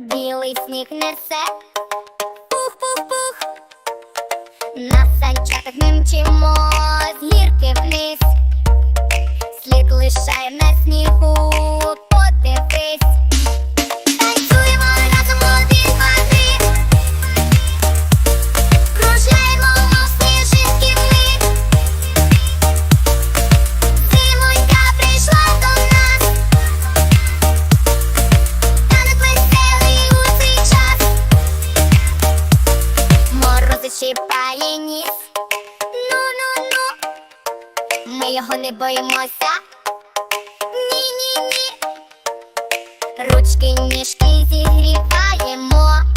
білий сніг несе. Пух-пух-пух. На санчатах ми мчимо Морози ніс. Ну-ну-ну. Ми його не боїмося. Ні-ні-ні. Ручки, ніжки зігріваємо.